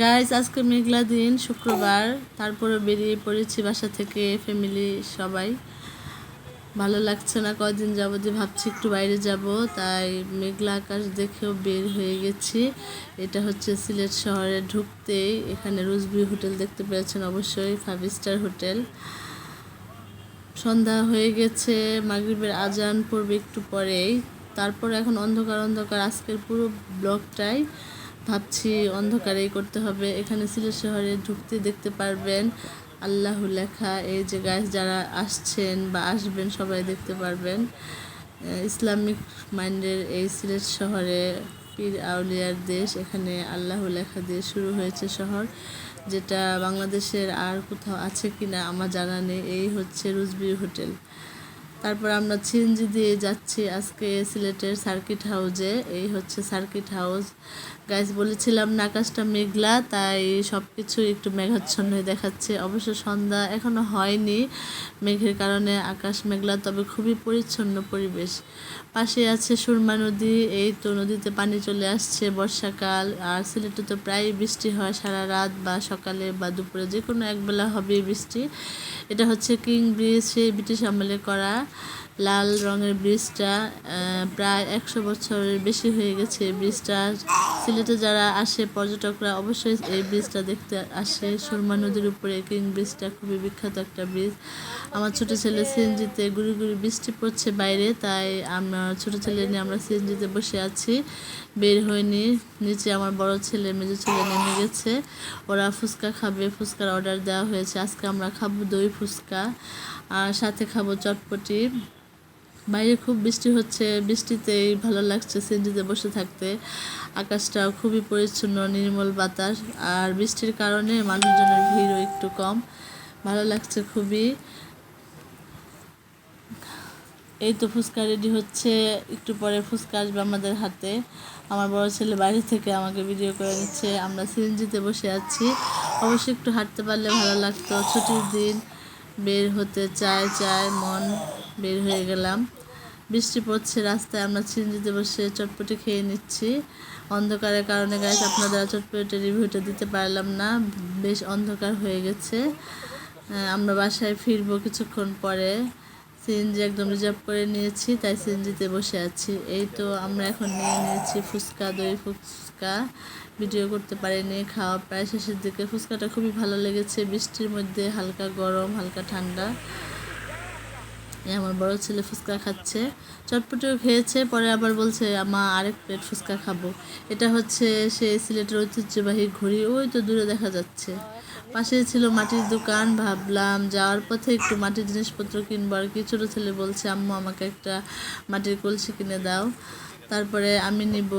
Guys আজকে মেঘলা দিন, শুক্রবার। তারপরে বেরিয়ে পড়েছি বাসা থেকে ফ্যামিলি সবাই। ভালো লাগছে না কয়দিন যে ভাবছি একটু বাইরে যাব, তাই মেঘলা আকাশ দেখেও বের হয়ে গেছি। এটা হচ্ছে সিলেট শহরে ঢুকতেই এখানে রোজবিউ হোটেল দেখতে পেয়েছেন অবশ্যই ফাইভ স্টার হোটেল। সন্ধ্যা হয়ে গেছে, মাগরিবের আজান পড়বে একটু পরেই। তারপর এখন অন্ধকার অন্ধকার, আজকের পুরো ব্লগটাই ভাবছি অন্ধকারেই করতে হবে। এখানে সিলেট শহরে ঢুকতে দেখতে পারবেন আল্লাহ লেখা। এই যে গাছ যারা আসছেন বা আসবেন, সবাই দেখতে পারবেন। ইসলামিক মাইন্ডের এই সিলেট শহরে পীর আউলিয়ার দেশ, এখানে আল্লাহ লেখা দিয়ে শুরু হয়েছে শহর, যেটা বাংলাদেশের আর কোথাও আছে কি না আমার জানা নেই। এই হচ্ছে রুজবির হোটেল। তারপর আমরা সিএনজি দিয়ে যাচ্ছি আজকে সিলেটের সার্কিট হাউজে। এই হচ্ছে সার্কিট হাউস গাইজ বলেছিলাম না, আকাশটা মেঘলা, তাই সব কিছু একটু মেঘাচ্ছন্ন দেখাচ্ছে। অবশ্য সন্ধ্যা এখনও হয়নি মেঘের কারণে, আকাশ মেঘলা, তবে খুবই পরিচ্ছন্ন পরিবেশ। পাশে আছে সুরমা নদী, এই তো নদীতে পানি চলে আসছে বর্ষাকাল। আর সিলেটে তো প্রায় বৃষ্টি হয় সারা রাত বা সকালে বা দুপুরে যে কোনো একবেলা হবে বৃষ্টি। এটা হচ্ছে কিং ব্রিজ, সেই ব্রিটিশ আমলে করা লাল রঙের ব্রিজটা প্রায় একশো বছরের বেশি হয়ে গেছে ব্রিজটা। সিলেটে যারা আসে, পর্যটকরা অবশ্যই এই ব্রিজটা দেখতে আসে। সুরমা নদীর উপরে কিং ব্রিজটা খুবই বিখ্যাত একটা ব্রিজ আমার ছোটো ছেলে সিএনজিতে গুড়ি গুড়ি বৃষ্টি পড়ছে বাইরে, তাই আমরা ছোটো ছেলে নিয়ে আমরা সিএনজিতে বসে আছি। বের হয়নি, নিচে আমার বড় ছেলে, মেজো ছেলে নেমে গেছে। ওরা ফুচকা খাবে, ফুচকার অর্ডার দেওয়া হয়েছে। আজকে আমরা খাব দই ফুচকা, আর সাথে খাব চটপটি। বাইরে খুব বৃষ্টি হচ্ছে, বৃষ্টিতেই ভালো লাগছে সিনজিতে বসে থাকতে। আকাশটাও খুবই পরিচ্ছন্ন, নির্মল বাতাস, আর বৃষ্টির কারণে মানুষজনের ভিড়ও একটু কম। ভালো লাগছে খুবই। এই তো ফুচকা রেডি হচ্ছে, একটু পরে ফুচকা আসবে আমাদের হাতে। আমার বড় ছেলে বাইরে থেকে আমাকে ভিডিও করে নিচ্ছে, আমরা সিএনজিতে বসে আছি। অবশ্যই একটু হাঁটতে পারলে ভালো লাগতো, ছুটির দিন বের হতে চায় চায় মন। বের হয়ে গেলাম। বৃষ্টি পড়ছে, রাস্তায় আমরা সিএনজিতে বসে চটপটি খেয়ে নিচ্ছি। অন্ধকারের কারণে গাছ আপনাদের চটপটি রিভিউটা দিতে পারলাম না। বেশ অন্ধকার হয়ে গেছে। আমরা বাসায় ফিরবো কিছুক্ষণ পরে। সিএনজি একদম রিজার্ভ করে নিয়েছি, তাই সিএনজিতে বসে আছি। এই তো আমরা এখন নিয়ে নিয়েছি ফুচকা, দই ফুচকা। ভিডিও করতে পারিনি, খাওয়া প্রায় শেষের দিকে। ফুচকাটা খুবই ভালো লেগেছে। বৃষ্টির মধ্যে হালকা গরম, হালকা ঠান্ডা। আমার বড় ছেলে ফুচকা খাচ্ছে। চটপটিও খেয়েছে, পরে আবার বলছে মা আরেক প্লেট ফুচকা খাব। এটা হচ্ছে সে সিলেটের ঐতিহ্যবাহী ঘড়ি, ওই তো দূরে দেখা যাচ্ছে। পাশে ছিল মাটির দোকান, ভাবলাম যাওয়ার পথে একটু মাটির জিনিসপত্র কিনবো। আর কি ছোটো ছেলে বলছে, আম্মু, আমাকে একটা মাটির কলসি কিনে দাও। তারপরে আমি নিব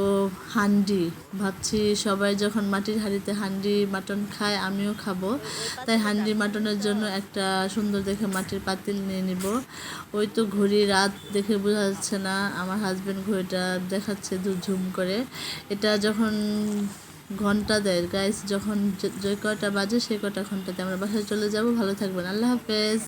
হান্ডি। ভাবছি সবাই যখন মাটির হাঁড়িতে হান্ডি মাটন খায়, আমিও খাব। তাই হান্ডি মাটনের জন্য একটা সুন্দর দেখে মাটির পাতিল নিয়ে নিব। ওই তো ঘড়ি রাত দেখে বোঝা যাচ্ছে না, আমার হাজব্যান্ড ঘড়িটা দেখাচ্ছে ঝুম করে। এটা যখন ঘণ্টা দেয় গাইস যখন যে কটা বাজে সেই কটা ঘন্টাতে আমরা বাসায় চলে যাব। ভালো থাকবেন, আল্লাহ হাফেজ।